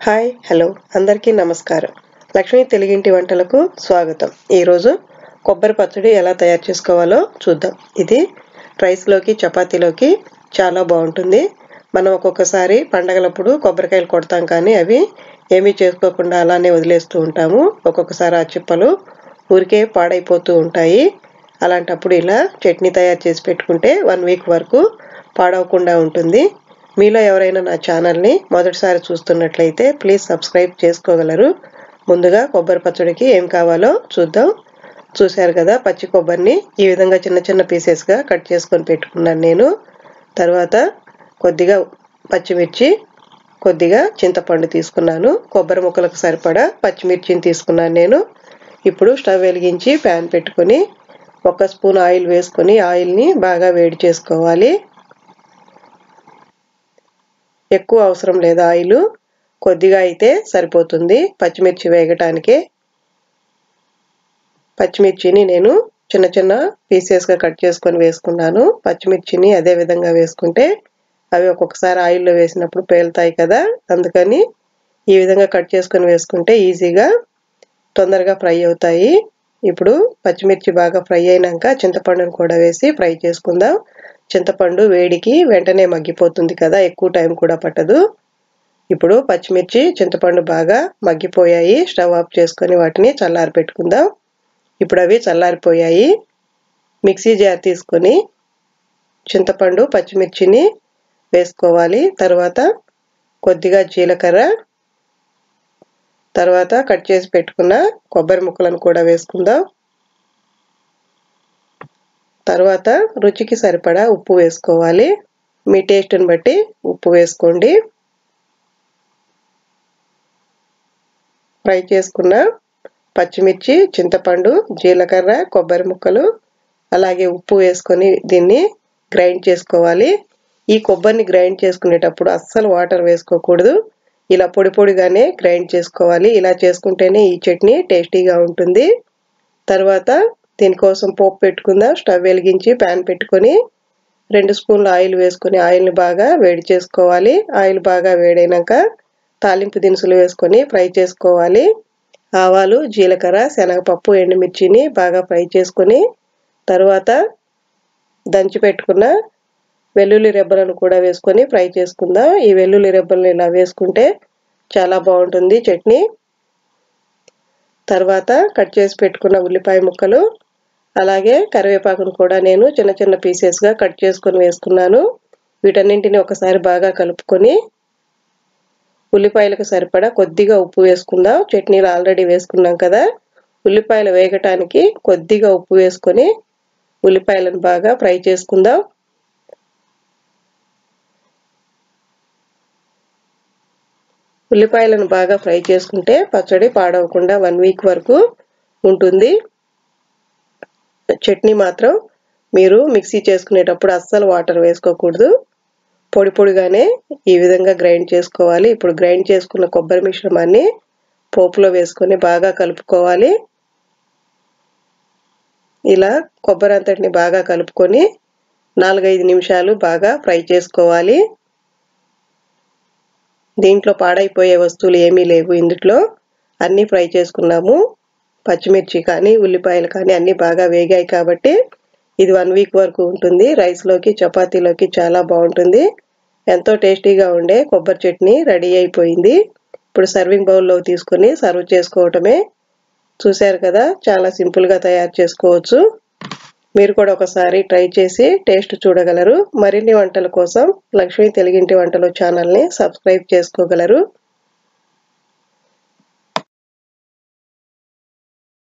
Hi hello అందరికీ నమస్కారం. లక్ష్మీ తెలుగింటి వంటలకు స్వాగతం. ఈరోజు కొబ్బరి పచ్చడి ఎలా తయారు చేసుకోవాలో చూద్దాం. ఇది రైస్లోకి చపాతీలోకి చాలా బాగుంటుంది. మనం ఒక్కొక్కసారి పండగలప్పుడు కొబ్బరికాయలు కొడతాం కానీ అవి ఏమీ చేసుకోకుండా అలానే వదిలేస్తూ ఉంటాము. ఒక్కొక్కసారి ఆ చిప్పలు ఊరికే పాడైపోతూ ఉంటాయి. అలాంటప్పుడు ఇలా చట్నీ తయారు చేసి పెట్టుకుంటే వన్ వీక్ వరకు పాడవకుండా ఉంటుంది. మీలో ఎవరైనా నా ఛానల్ని మొదటిసారి చూస్తున్నట్లయితే ప్లీజ్ సబ్స్క్రైబ్ చేసుకోగలరు. ముందుగా కొబ్బరి పచ్చడికి ఏం కావాలో చూద్దాం. చూశారు కదా పచ్చి కొబ్బరిని? ఈ విధంగా చిన్న చిన్న పీసెస్గా కట్ చేసుకొని పెట్టుకున్నాను నేను. తర్వాత కొద్దిగా పచ్చిమిర్చి కొద్దిగా చింతపండు తీసుకున్నాను. కొబ్బరి ముక్కలకు సరిపడా పచ్చిమిర్చిని తీసుకున్నాను నేను. ఇప్పుడు స్టవ్ వెలిగించి ప్యాన్ పెట్టుకొని ఒక స్పూన్ ఆయిల్ వేసుకొని ఆయిల్ని బాగా వేడి చేసుకోవాలి. ఎక్కువ అవసరం లేదు? ఆయిల్ కొద్దిగా అయితే సరిపోతుంది. పచ్చిమిర్చి వేగటానికి. పచ్చిమిర్చిని నేను చిన్న చిన్న పీసెస్గా కట్ చేసుకొని వేసుకున్నాను. పచ్చిమిర్చిని అదే విధంగా వేసుకుంటే అవి ఒక్కొక్కసారి ఆయిల్లో వేసినప్పుడు పేలుతాయి కదా? అందుకని ఈ విధంగా కట్ చేసుకొని వేసుకుంటే ఈజీగా తొందరగా ఫ్రై అవుతాయి. ఇప్పుడు పచ్చిమిర్చి బాగా ఫ్రై అయినాక చింతపండును కూడా వేసి ఫ్రై చేసుకుందాం. చింతపండు వేడికి వెంటనే మగ్గిపోతుంది కదా ఎక్కువ టైం కూడా పట్టదు. ఇప్పుడు పచ్చిమిర్చి చింతపండు బాగా మగ్గిపోయాయి. స్టవ్ ఆఫ్ చేసుకొని వాటిని చల్లారి పెట్టుకుందాం. ఇప్పుడు అవి చల్లారిపోయాయి. మిక్సీ జార్ తీసుకొని చింతపండు పచ్చిమిర్చిని వేసుకోవాలి. తర్వాత కొద్దిగా జీలకర్ర తర్వాత కట్ చేసి పెట్టుకున్న కొబ్బరి ముక్కలను కూడా వేసుకుందాం. తర్వాత రుచికి సరిపడా ఉప్పు వేసుకోవాలి. మీ టేస్ట్ని బట్టి ఉప్పు వేసుకోండి. ఫ్రై చేసుకున్న పచ్చిమిర్చి చింతపండు జీలకర్ర కొబ్బరి ముక్కలు అలాగే ఉప్పు వేసుకొని దీన్ని గ్రైండ్ చేసుకోవాలి. ఈ కొబ్బరిని గ్రైండ్ చేసుకునేటప్పుడు అస్సలు వాటర్ వేసుకోకూడదు. ఇలా పొడి పొడిగానే గ్రైండ్ చేసుకోవాలి. ఇలా చేసుకుంటేనే ఈ చట్నీ టేస్టీగా ఉంటుంది. తర్వాత దీనికోసం పోపు పెట్టుకుందాం. స్టవ్ వెలిగించి ప్యాన్ పెట్టుకొని రెండు స్పూన్ల ఆయిల్ వేసుకొని ఆయిల్ని బాగా వేడి చేసుకోవాలి. ఆయిల్ బాగా వేడైనాక తాలింపు దినుసులు వేసుకొని ఫ్రై చేసుకోవాలి. ఆవాలు జీలకర్ర శనగపప్పు ఎండుమిర్చిని బాగా ఫ్రై చేసుకొని తర్వాత దంచి పెట్టుకున్న వెల్లుల్లి రెబ్బలను కూడా వేసుకొని ఫ్రై చేసుకుందాం. ఈ వెల్లుల్లి రెబ్బలను ఇలా వేసుకుంటే చాలా బాగుంటుంది చట్నీ. తర్వాత కట్ చేసి పెట్టుకున్న ఉల్లిపాయ ముక్కలు అలాగే కరివేపాకును కూడా నేను చిన్న చిన్న పీసెస్గా కట్ చేసుకొని వేసుకున్నాను. వీటన్నింటిని ఒకసారి బాగా కలుపుకొని ఉల్లిపాయలకు సరిపడా కొద్దిగా ఉప్పు వేసుకుందాం. చట్నీలు ఆల్రెడీ వేసుకున్నాం కదా. ఉల్లిపాయలు వేగటానికి కొద్దిగా ఉప్పు వేసుకొని ఉల్లిపాయలను బాగా ఫ్రై చేసుకుందాం. ఉల్లిపాయలను బాగా ఫ్రై చేసుకుంటే పచ్చడి పాడవకుండా వన్ వీక్ వరకు ఉంటుంది. చట్నీ మాత్రం మీరు మిక్సీ చేసుకునేటప్పుడు అస్సలు వాటర్ వేసుకోకూడదు. పొడి పొడిగానే ఈ విధంగా గ్రైండ్ చేసుకోవాలి. ఇప్పుడు గ్రైండ్ చేసుకున్న కొబ్బరి మిశ్రమాన్ని పోపులో వేసుకొని బాగా కలుపుకోవాలి. ఇలా కొబ్బరి అంతటిని బాగా కలుపుకొని నాలుగైదు నిమిషాలు బాగా ఫ్రై చేసుకోవాలి. దీంట్లో పాడైపోయే వస్తువులు ఏమీ లేవు. ఇందుట్లో అన్నీ ఫ్రై చేసుకున్నాము. పచ్చిమిర్చి కానీ ఉల్లిపాయలు కానీ అన్నీ బాగా వేగాయి కాబట్టి ఇది వన్ వీక్ వరకు ఉంటుంది. రైస్లోకి చపాతీలోకి చాలా బాగుంటుంది. ఎంతో టేస్టీగా ఉండే కొబ్బరి చట్నీ రెడీ అయిపోయింది. ఇప్పుడు సర్వింగ్ బౌల్లో తీసుకొని సర్వ్ చేసుకోవటమే. చూశారు కదా చాలా సింపుల్గా తయారు చేసుకోవచ్చు. మీరు కూడా ఒకసారి ట్రై చేసి టేస్ట్ చూడగలరు. మరిన్ని వంటల కోసం లక్ష్మీ తెలుగింటి వంటలు ఛానల్ని సబ్స్క్రైబ్ చేసుకోగలరు.